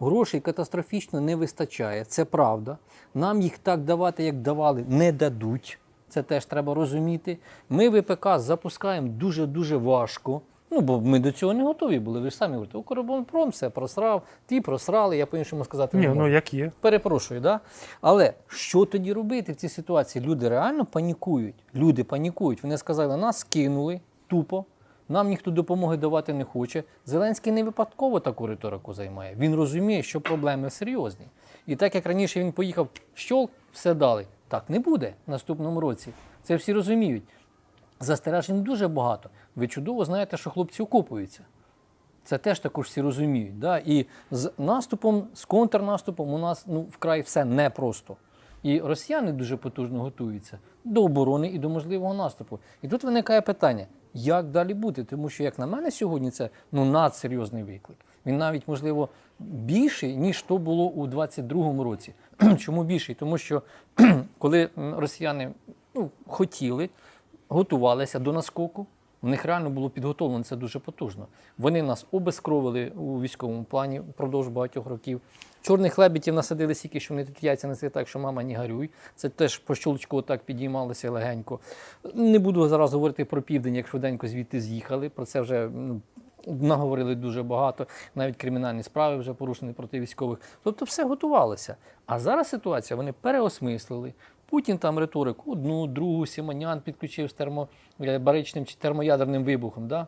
Грошей катастрофічно не вистачає, це правда. Нам їх так давати, як давали, не дадуть. Це теж треба розуміти. Ми ВПК запускаємо дуже-дуже важко. Ну, бо ми до цього не готові були. Ви ж самі говорите, Укроборонпром все просрав, ті просрали, я по-іншому сказати Ні, не можу. ну як є. Перепрошую, да? Але що тоді робити в цій ситуації? Люди реально панікують. Люди панікують. Вони сказали, нас кинули тупо, нам ніхто допомоги давати не хоче. Зеленський не випадково таку риторику займає. Він розуміє, що проблеми серйозні. І так як раніше він поїхав, щолк, все дали. Так не буде в наступному році. Це всі розуміють. Застережень дуже багато. Ви чудово знаєте, що хлопці окопуються. Це теж також всі розуміють. Да? І з наступом, з контрнаступом у нас ну, вкрай все непросто. І росіяни дуже потужно готуються до оборони і до можливого наступу. І тут виникає питання, як далі бути? Тому що, як на мене, сьогодні це ну, надсерйозний виклик. Він навіть, можливо, більший, ніж то було у 22-му році. Чому більший? Тому що коли росіяни ну, хотіли, готувалися до наскоку, в них реально було підготовлено це дуже потужно. Вони нас обезкровили у військовому плані впродовж багатьох років. Чорних лебедів насадили стільки, що вони тут яйця несли так, що мама не гарюй. Це теж по щелчку так підіймалося легенько. Не буду зараз говорити про південь, як швиденько звідти з'їхали. Про це вже ну, наговорили дуже багато. Навіть кримінальні справи вже порушені проти військових. Тобто все готувалося. А зараз ситуація вони переосмислили. Путін там риторику одну, другу, Сімонян підключив з термобаричним чи термоядерним вибухом. Да?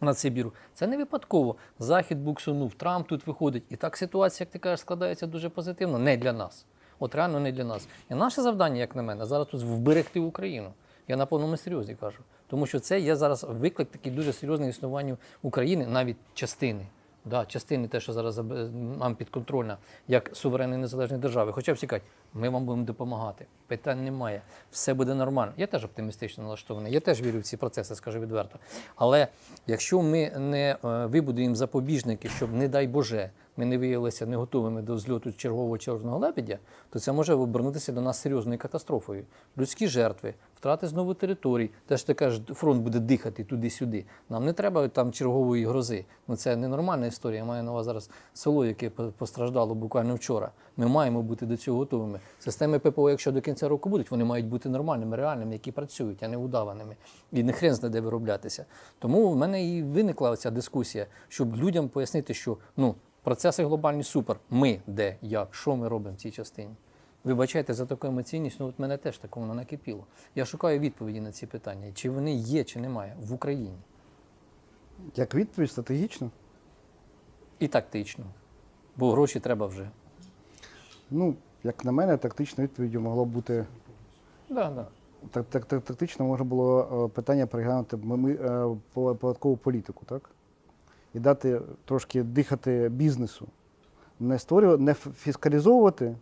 на Сибіру. Це не випадково. Захід буксунув, Трамп тут виходить. І так ситуація, як ти кажеш, складається дуже позитивно. Не для нас. От реально не для нас. І наше завдання, як на мене, зараз тут вберегти Україну. Я на повному серйозі кажу. Тому що це є зараз виклик такий дуже серйозний існуванню України, навіть частини. Да, частини те, що зараз нам підконтрольна, як суверенної незалежної держави. Хоча всі кажуть, ми вам будемо допомагати. Питань немає. Все буде нормально. Я теж оптимістично налаштований. Я теж вірю в ці процеси, скажу відверто. Але якщо ми не е, вибудуємо запобіжники, щоб, не дай Боже, ми не виявилися не готовими до зльоту чергового чорного лебедя, то це може обернутися до нас серйозною катастрофою. Людські жертви, втрати знову територій. Те ж ти кажеш, фронт буде дихати туди-сюди. Нам не треба там чергової грози. Ну це ненормальна історія. Я маю на увазі зараз село, яке постраждало буквально вчора. Ми маємо бути до цього готовими. Системи ППО, якщо до кінця року будуть, вони мають бути нормальними, реальними, які працюють, а не удаваними. І не хрен знає, де вироблятися. Тому в мене і виникла ця дискусія, щоб людям пояснити, що ну процеси глобальні супер. Ми де, як, що ми робимо в цій частині. Вибачайте за таку емоційність, ну от мене теж так воно накипіло. Я шукаю відповіді на ці питання, чи вони є, чи немає в Україні. Як відповідь стратегічно? І тактично. Бо гроші треба вже. Ну, як на мене, тактичною відповіддю могло бути. Да, да. Так, так, так, тактично можна було е, питання переглянути ми, ми, е, по- податкову політику, так? І дати трошки дихати бізнесу. Не створювати, не фіскалізовувати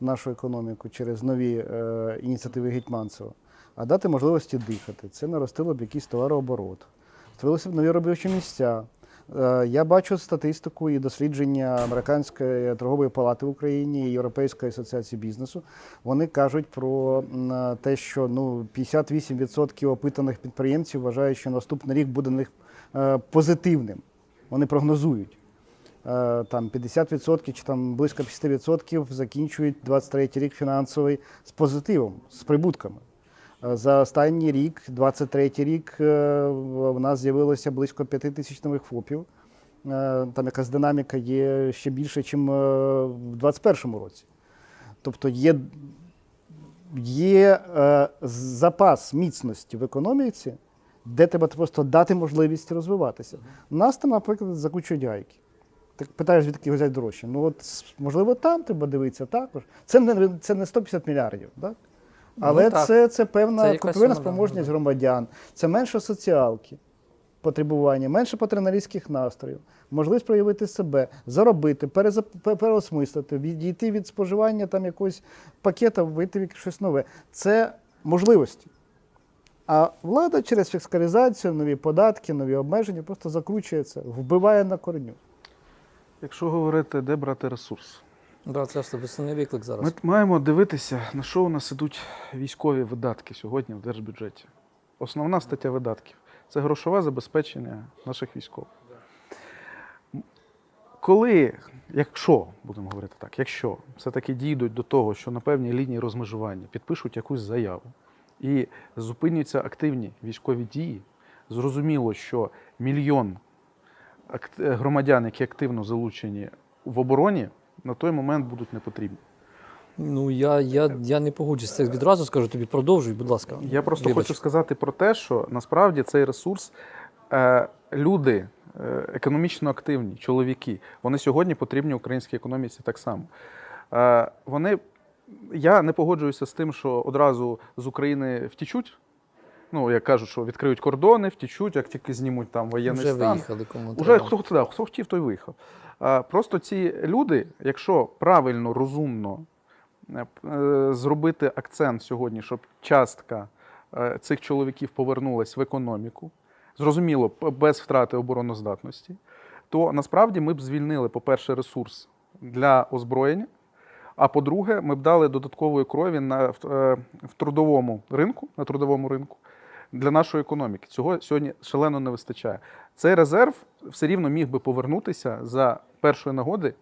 нашу економіку через нові е, ініціативи Гетьманцева, а дати можливості дихати. Це наростило б якийсь товарооборот, створилися б нові робочі місця. Е, Я бачу статистику і дослідження Американської торгової палати в Україні і Європейської асоціації бізнесу. Вони кажуть про те, що ну 58% опитаних підприємців вважають, що наступний рік буде них е, позитивним. Вони прогнозують. Е, Там 50% чи там близько 50% закінчують 23 рік фінансовий з позитивом, з прибутками. Е, За останній рік, 23 рік, е, в нас з'явилося близько 5 тисяч нових ФОПів. Е, Там якась динаміка є ще більше, ніж в 2021 році. Тобто є, є запас міцності в економіці, де треба просто дати можливість розвиватися. Нас там, наприклад, закучують гайки. Ти питаєш, звідки взяти гроші. Ну, от, можливо, там треба дивитися також. Це не, це не 150 мільярдів, так? Але Ну, це, це певна Це купівельна спроможність да. громадян, це менше соціалки, потребування, менше патерналістських настроїв, можливість проявити себе, заробити, перезап- переосмислити, відійти від споживання там якогось пакета, вийти в щось нове. Це можливості. А влада через фіскалізацію, нові податки, нові обмеження просто закручує це, вбиває на корню. Якщо говорити, де брати ресурс, Да, це ж основний виклик зараз. ми маємо дивитися, на що у нас ідуть військові видатки сьогодні в держбюджеті. Основна стаття видатків це грошове забезпечення наших військових. Коли, якщо, будемо говорити так, якщо все-таки дійдуть до того, що на певній лінії розмежування підпишуть якусь заяву і зупиняться активні військові дії, зрозуміло, що мільйон громадян, які активно залучені в обороні, на той момент будуть не потрібні. Ну я, я, я не погоджуюсь. Це відразу скажу тобі, продовжуй, будь ласка. Я просто Вибач. хочу сказати про те, що насправді цей ресурс, е, люди е, економічно активні, чоловіки, вони сьогодні потрібні українській економіці так само. Е, вони, я не погоджуюся з тим, що одразу з України втічуть. Ну, як кажуть, що відкриють кордони, втічуть, як тільки знімуть там воєнний Вже стан. виїхали кому Уже треба. хто, да, хто хотів, той виїхав. А, Просто ці люди, якщо правильно, розумно е, е, зробити акцент сьогодні, щоб частка е, цих чоловіків повернулась в економіку, зрозуміло, п- без втрати обороноздатності, то насправді ми б звільнили, по-перше, ресурс для озброєння. А по-друге, ми б дали додаткової крові на, в, е, в трудовому ринку, на трудовому ринку для нашої економіки. Цього сьогодні шалено не вистачає. Цей резерв все рівно міг би повернутися за першої нагоди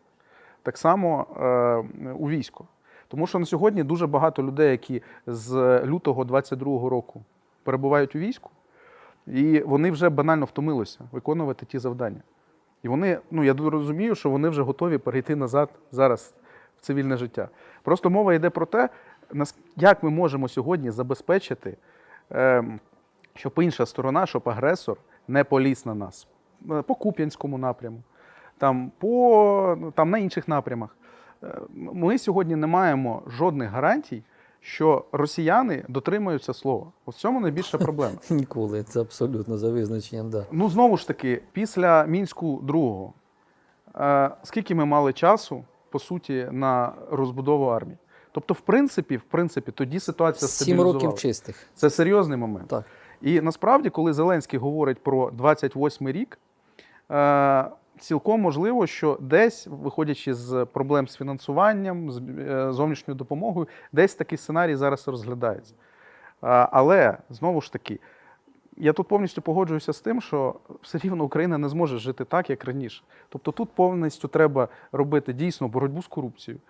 так само е, у військо. Тому що на сьогодні дуже багато людей, які з лютого 22-го року перебувають у війську, і вони вже банально втомилися виконувати ті завдання. І вони, ну я розумію, що вони вже готові перейти назад зараз в цивільне життя. Просто мова йде про те, як ми можемо сьогодні забезпечити, ем, щоб інша сторона, щоб агресор не поліз на нас Е, по Куп'янському напряму, там, по, ну, там на інших напрямах. Е, Ми сьогодні не маємо жодних гарантій, що росіяни дотримуються слова. В цьому найбільша проблема. Ніколи, це абсолютно за визначенням, да. Ну, знову ж таки, після мінську другого, е, скільки ми мали часу, по суті, на розбудову армії? Тобто, в принципі, в принципі, тоді ситуація Сім років чистих. Це серйозний момент. Так. І насправді, коли Зеленський говорить про 28-й рік, е, цілком можливо, що десь, виходячи з проблем з фінансуванням, з е, зовнішньою допомогою, десь такий сценарій зараз розглядається. Е, Але знову ж таки, я тут повністю погоджуюся з тим, що все рівно Україна не зможе жити так, як раніше. Тобто тут повністю треба робити дійсно боротьбу з корупцією.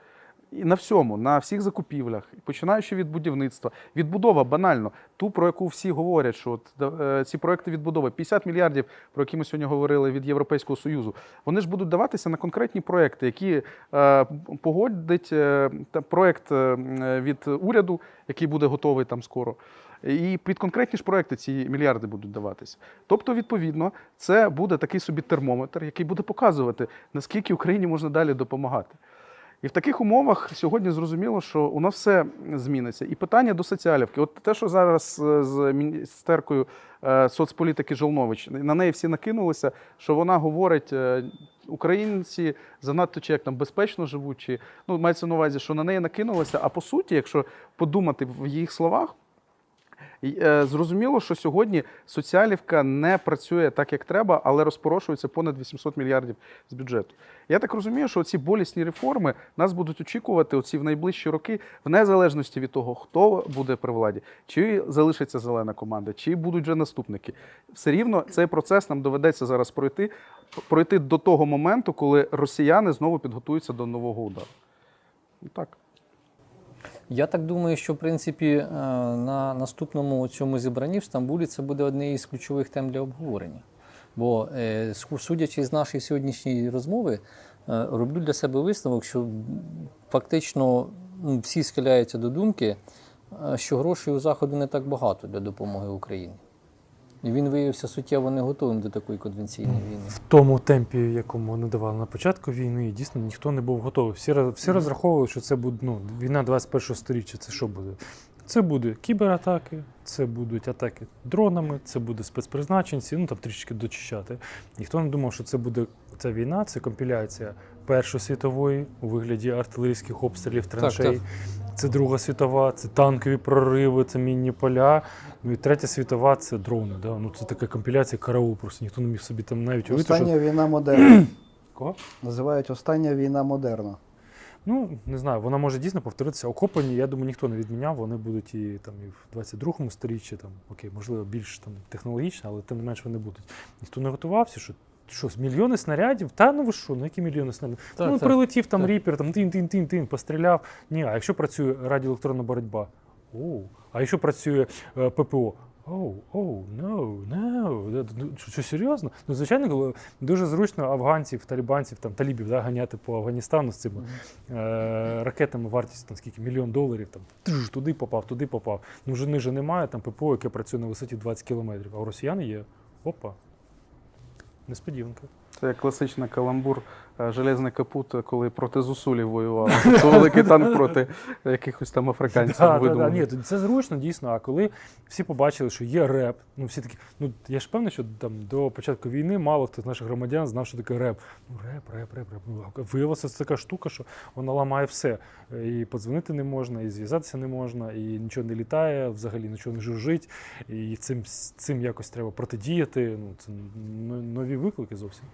І на всьому, на всіх закупівлях, починаючи від будівництва, відбудова банально, ту, про яку всі говорять, що от, е, ці проекти відбудови, 50 мільярдів, про які ми сьогодні говорили від Європейського Союзу, вони ж будуть даватися на конкретні проекти, які е, погодить е, проект е, від уряду, який буде готовий там скоро. І під конкретні ж проекти ці мільярди будуть даватися. Тобто, відповідно, це буде такий собі термометр, який буде показувати, наскільки Україні можна далі допомагати. І в таких умовах сьогодні зрозуміло, що у нас все зміниться. І питання до соціалівки. От те, що зараз е, з міністеркою е, соцполітики Жолнович, на неї всі накинулися, що вона говорить, е, українці занадто чи як там безпечно живуть, чи ну мається на увазі, що на неї накинулися. А по суті, якщо подумати в їх словах. Е, Зрозуміло, що сьогодні соціалівка не працює так, як треба, але розпорошується понад 800 мільярдів з бюджету. Я так розумію, що ці болісні реформи нас будуть очікувати оці в найближчі роки, в незалежності від того, хто буде при владі, чи залишиться зелена команда, чи будуть вже наступники. Все рівно цей процес нам доведеться зараз пройти, пройти до того моменту, коли росіяни знову підготуються до нового удару. Ну, Так. Я так думаю, що в принципі е, на наступному цьому зібранні в Стамбулі це буде одне із ключових тем для обговорення. Бо, е, судячи з нашої сьогоднішньої розмови, е, роблю для себе висновок, що фактично ну, всі схиляються до думки, що грошей у Заходу не так багато для допомоги Україні. І він виявився суттєво не готовим до такої конвенційної війни. в тому темпі, якому вони давали на початку війни, дійсно ніхто не був готовий. Всі, всі розраховували, що це буде ну, війна 21-го століття. Це що буде? Це буде кібератаки, це будуть атаки дронами, це буде спецпризначенці, ну там трішки дочищати. Ніхто не думав, що це буде ця війна, це компіляція Першої світової у вигляді артилерійських обстрілів траншей. так. Це Друга світова, це танкові прориви, це мінні поля. Ну і третя світова це дрони. Да? Ну, це така компіляція караул. Просто ніхто не міг собі там навіть уявити, що Остання війна модерна. Кого? Називають остання війна модерна. Ну, не знаю, вона може дійсно повторитися. Окопані, я думаю, ніхто не відміняв. Вони будуть і там і в 22-му сторіччі, там, окей, можливо, більш там технологічно, але тим не менш вони будуть. Ніхто не готувався, що що, мільйони снарядів? Та ну ви що, ну які мільйони снарядів? Так, ну, так, прилетів там так. ріпер, там тин-тин-тин-тин, постріляв. Ні, а якщо працює радіоелектронна боротьба? Оу. А якщо працює е, ППО? Оу, оу, no, no. Ну, Що, серйозно? Ну, звичайно, дуже зручно афганців, талібанців, там, талібів да, ганяти по Афганістану з цими е, ракетами вартістю там, скільки, мільйон доларів, там, тж, туди попав, туди попав. Ну, вже ниже немає там ППО, яке працює на висоті 20 кілометрів, а у росіян є. Опа. Несподіванка. Це як класичний каламбур железний капут, коли проти зусулів воювали. Тобто великий танк проти якихось там африканців Да, да. Ні, це зручно, дійсно. А коли всі побачили, що є реп, ну всі такі, ну я ж певний, що там до початку війни мало хто з наших громадян знав, що таке реп. Ну, реп, реп, реп, реп. Ну, це така штука, що вона ламає все. І подзвонити не можна, і зв'язатися не можна, і нічого не літає, взагалі нічого не жужжить. І цим, цим якось треба протидіяти. Ну, це нові виклики зовсім.